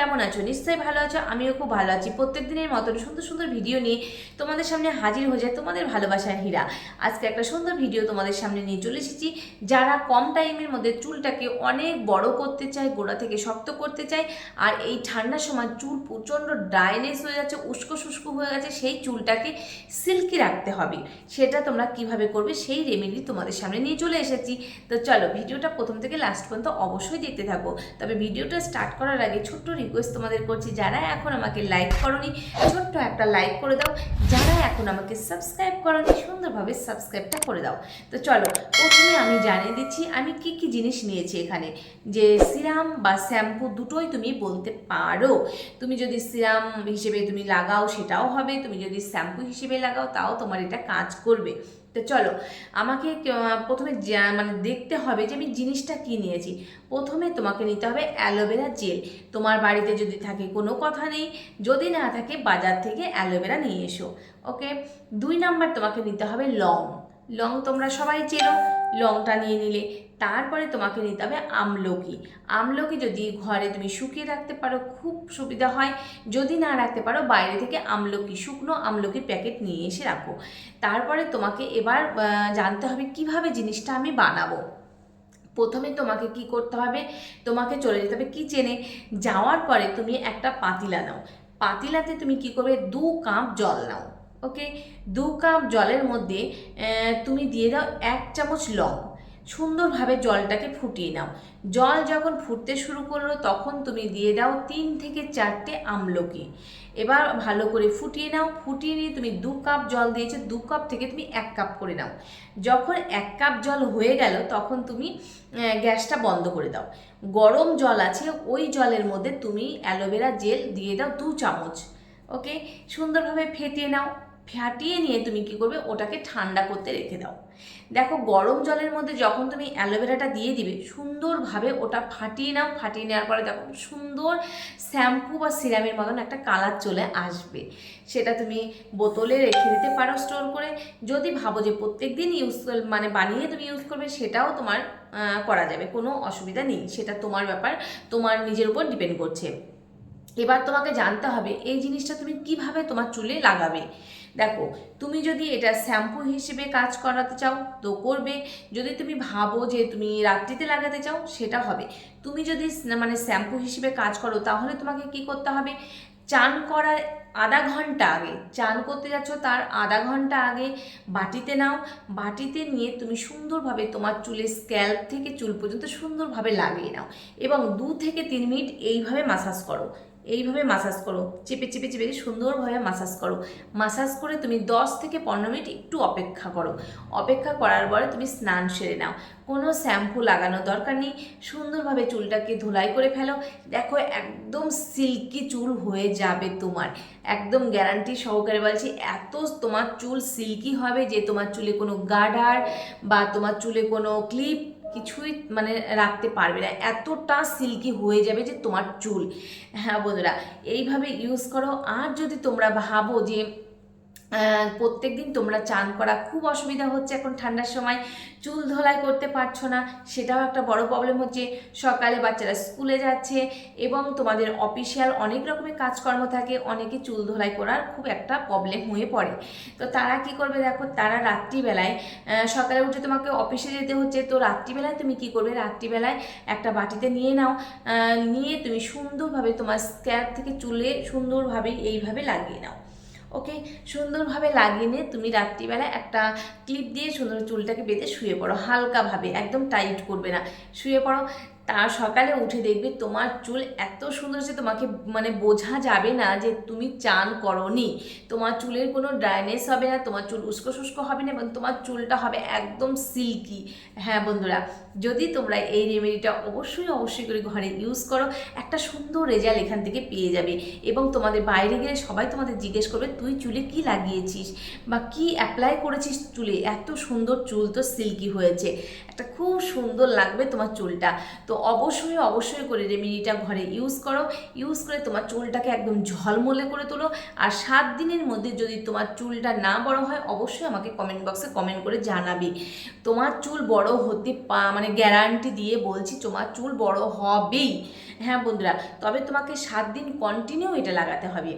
কেমন আছো? নিশ্চয়ই ভালো আছো, আমিও খুব ভালো আছি। প্রত্যেক দিনের মতন সুন্দর সুন্দর ভিডিও নিয়ে তোমাদের সামনে হাজির হয়ে যায় তোমাদের ভালোবাসার হীরা। আজকে একটা সুন্দর ভিডিও তোমাদের সামনে নিয়ে চলে এসেছি। যারা কম টাইমের মধ্যে চুলটাকে অনেক বড় করতে চায়, গোড়া থেকে শক্ত করতে চায়, আর এই ঠান্ডার সময় চুল প্রচণ্ড ড্রাইনেস হয়ে যাচ্ছে, উস্কো শুষ্ক হয়ে গেছে, সেই চুলটাকে সিল্কি রাখতে হবে। সেটা তোমরা কীভাবে করবে সেই রেমেডি তোমাদের সামনে নিয়ে চলে এসেছি। তো চলো, ভিডিওটা প্রথম থেকে লাস্ট পর্যন্ত অবশ্যই দেখতে থাকো। তবে ভিডিওটা স্টার্ট করার আগে ছোট্ট রিকোয়েস্ট তোমাদের করছি, যারা এখন আমাকে লাইক করনি, ছোট্ট একটা লাইক করে দাও। যারা এখন আমাকে সাবস্ক্রাইব করনি, সুন্দরভাবে সাবস্ক্রাইবটা করে দাও। তো চলো, প্রথমে আমি জানিয়ে দিচ্ছি, আমি কি কি জিনিস নিয়েছি এখানে। যে সিরাম বা শ্যাম্পু দুটোই তুমি বলতে পারো। তুমি যদি সিরাম হিসেবে তুমি লাগাও, সেটাও হবে। তুমি যদি শ্যাম্পু হিসেবে লাগাও, তাও তোমার এটা কাজ করবে। তো চলো, আমাকে প্রথমে মানে দেখতে হবে যে আমি জিনিসটা কি নিয়েছি। প্রথমে তোমাকে নিতে হবে অ্যালোভেরা জেল। তোমার বাড়িতে যদি থাকে, কোনো কথা নেই। যদি না থাকে, বাজার থেকে অ্যালোভেরা নিয়ে এসো। ওকে? দুই নাম্বার তোমাকে নিতে হবে লং। লং তোমরা সবাই চেনো। লংটা নিয়ে নিলে। তারপরে তোমাকে নিতে হবে আমলকি। আমলকি যদি ঘরে তুমি শুকিয়ে রাখতে পারো, খুব সুবিধা হয়। যদি না রাখতে পারো, বাইরে থেকে আমলকি, শুকনো আমলকির প্যাকেট নিয়ে এসে রাখো। তারপরে তোমাকে এবার জানতে হবে কীভাবে জিনিসটা আমি বানাবো। প্রথমে তোমাকে কি করতে হবে? তোমাকে চলে যেতে হবে কিচেনে যাওয়ার পরে তুমি একটা পাতিলা নাও। পাতিলাতে তুমি কি করবে? দু কাপ জল নাও। ওকে দু কাপ জলের মধ্যে তুমি দিয়ে দাও এক চামচ লং সুন্দরভাবে জলটাকে ফুটিয়ে নাও। জল যখন ফুটতে শুরু করল, তখন তুমি দিয়ে দাও তিন থেকে চারটে আমলকি। এবার ভালো করে ফুটিয়ে নাও। ফুটিয়ে নিয়ে তুমি দু কাপ জল দিয়েছ, দু কাপ থেকে তুমি এক কাপ করে নাও। যখন এক কাপ জল হয়ে গেল, তখন তুমি গ্যাসটা বন্ধ করে দাও। গরম জল আছে, ওই জলের মধ্যে তুমি অ্যালোভেরা জেল দিয়ে দাও দু চামচ। ওকে? সুন্দরভাবে ফেটিয়ে নাও। ফাটিয়ে নিয়ে তুমি কি করবে? ওটাকে ঠান্ডা করতে রেখে দাও। দেখো, গরম জলের মধ্যে যখন তুমি অ্যালোভেরাটা দিয়ে দিবে, সুন্দরভাবে ওটা ফাটিয়ে নাও। ফাটিয়ে নেওয়ার পরে দেখো সুন্দর শ্যাম্পু বা সিরামের মতন একটা কালার চলে আসবে। সেটা তুমি বোতলে রেখে দিতে পারো স্টোর করে। যদি ভাবো যে প্রত্যেক দিন ইউজ মানে বানিয়ে তুমি ইউজ করবে, সেটাও তোমার করা যাবে। কোনো অসুবিধা নেই। সেটা তোমার ব্যাপার। তোমার নিজের উপর ডিপেন্ড করছে। এবার তোমাকে জানতে হবে, এই জিনিসটা তুমি কীভাবে তোমার চুলে লাগাবে? দেখো, তুমি যদি এটা শ্যাম্পু হিসেবে কাজ করাতে চাও, তো করবে। যদি তুমি ভাবো যে তুমি রাত্রিতে লাগাতে চাও, সেটা হবে। তুমি যদি মানে শ্যাম্পু হিসেবে কাজ করো, তাহলে তোমাকে কি করতে হবে? চান করার আধা ঘণ্টা আগে, চান করতে যাচ্ছ তার আধা ঘণ্টা আগে বাটিতে নাও। বাটিতে নিয়ে তুমি সুন্দরভাবে তোমার চুলের স্ক্যাল্প থেকে চুল পর্যন্ত সুন্দরভাবে লাগিয়ে নাও এবং দু থেকে তিন মিনিট এইভাবে মাসাজ করো। এইভাবে মাসাজ করো। চেপে চেপে চেপে সুন্দরভাবে মাসাজ করো। মাসাজ করে তুমি দশ থেকে পনেরো মিনিট একটু অপেক্ষা করো। অপেক্ষা করার পরে তুমি স্নান সেরে নাও। কোনো শ্যাম্পু লাগানোর দরকার নেই। সুন্দরভাবে চুলটাকে ধুলাই করে ফেলো। দেখো একদম সিল্কি চুল হয়ে যাবে তোমার। একদম গ্যারান্টি সহকারে বলছি, এত তোমার চুল সিল্কি হবে যে তোমার চুলে কোনো গার্ডার বা তোমার চুলে কোনো ক্লিপ কিছুই মানে রাখতে পারবে না। এতটা সিল্কি হয়ে যাবে যে তোমার চুল। হ্যাঁ বন্ধুরা, এইভাবে ইউজ করো। আর যদি তোমরা ভাবো যে প্রত্যেক দিন তোমরা চান করা খুব অসুবিধা হচ্ছে এখন ঠান্ডার সময়। চুল ধোলাই করতে পারছ না, সেটাও একটা বড় প্রবলেম হচ্ছে। সকালে বাচ্চারা স্কুলে যাচ্ছে এবং তোমাদের অফিসিয়াল অনেক রকমের কাজকর্ম থাকে, অনেকে চুল ধোলাই করার খুব একটা প্রবলেম হয়ে পড়ে। তো তারা কি করবে দেখো, তারা রাত্রিবেলায় সকালে উঠে তোমাকে অফিসে যেতে হচ্ছে, তো রাত্রিবেলায় তুমি কি করবে? রাত্রিবেলায় একটা বাটিতে নিয়ে নাও নিয়ে তুমি সুন্দরভাবে তোমার স্ক্যাপ থেকে চুলে সুন্দরভাবে এইভাবে লাগিয়ে নাও। ওকে সুন্দরভাবে লাগিয়ে নিয়ে তুমি রাত্রিবেলা একটা ক্লিপ দিয়ে সুন্দর চুলটাকে বেঁধে শুয়ে পড়ো, হালকাভাবে, একদম টাইট করবে না। শুয়ে পড়ো তার সকালে উঠে দেখবে তোমার চুল এত সুন্দর যে তোমাকে মানে বোঝা যাবে না যে তুমি চান করনি। তোমার চুলের কোনো ড্রাইনেস হবে না, তোমার চুল উস্কো শুষ্কো হবে না এবং তোমার চুলটা হবে একদম সিল্কি। হ্যাঁ বন্ধুরা, যদি তোমরা এই রেমেডিটা অবশ্যই অবশ্যই করে ঘরে ইউজ করো, একটা সুন্দর রেজাল্ট এখান থেকে পেয়ে যাবে। এবং তোমাদের বাইরে গেলে সবাই তোমাদের জিজ্ঞেস করবে, তুই চুলে কি লাগিয়েছিস বা কি অ্যাপ্লাই করেছিস চুলে? এত সুন্দর চুল তো সিল্কি হয়েছে। একটা খুব সুন্দর লাগবে তোমার চুলটা। তো অবশ্যই অবশ্যই করে রেমেডিটা ঘরে। ইউজ করো ইউজ করে তোমার চুলটাকে একদম ঝলমলে করে তোলো। আর সাত দিনের মধ্যে যদি তোমার চুলটা না বড় হয়, অবশ্যই আমাকে কমেন্ট বক্সে কমেন্ট করে জানাবি। তোমার চুল বড় হতে পা মানে গ্যারান্টি দিয়ে বলছি, তোমার চুল বড় হবেই। হ্যাঁ বন্ধুরা, তবে তোমাকে সাত দিন কন্টিনিউ এটা লাগাতে হবে।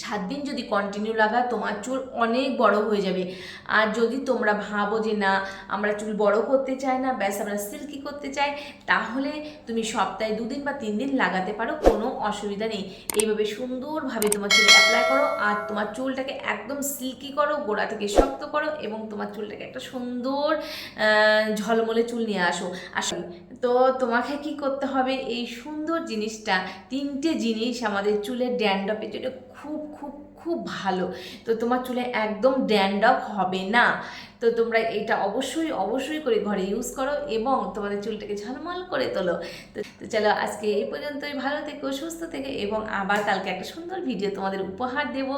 সাত দিন যদি কন্টিনিউ লাগায় তোমার চুল অনেক বড় হয়ে যাবে। আর যদি তোমরা ভাবো যে না, আমরা চুল বড় করতে চাই না, ব্যাস আমরা সিল্কি করতে চাই, তাহলে তুমি সপ্তাহে দুদিন বা তিন দিন লাগাতে পারো, কোনো অসুবিধা নেই। এইভাবে সুন্দরভাবে তোমার চুলে অ্যাপ্লাই করো, আর তোমার চুলটাকে একদম সিল্কি করো, গোড়া থেকে শক্ত করো, এবং তোমার চুলটাকে একটা সুন্দর ঝলমলে চুল নিয়ে আসো। আসলে তো তোমাকে কি করতে হবে? এই সুন্দর জিনিসটা, তিনটে জিনিস আমাদের চুলের ড্যান্ডপের জন্য খুব ভালো। তো তোমার চুলে একদম ড্যান্ডক হবে না। তো তোমরা এটা অবশ্যই অবশ্যই করে ঘরে ইউজ করো এবং তোমাদের চুলটাকে ঝলমল করে তোলো। তো চলো আজকে এই পর্যন্তই। ভালো থেকো, সুস্থ থেকে এবং আবার কালকে একটা সুন্দর ভিডিও তোমাদের উপহার দেবো।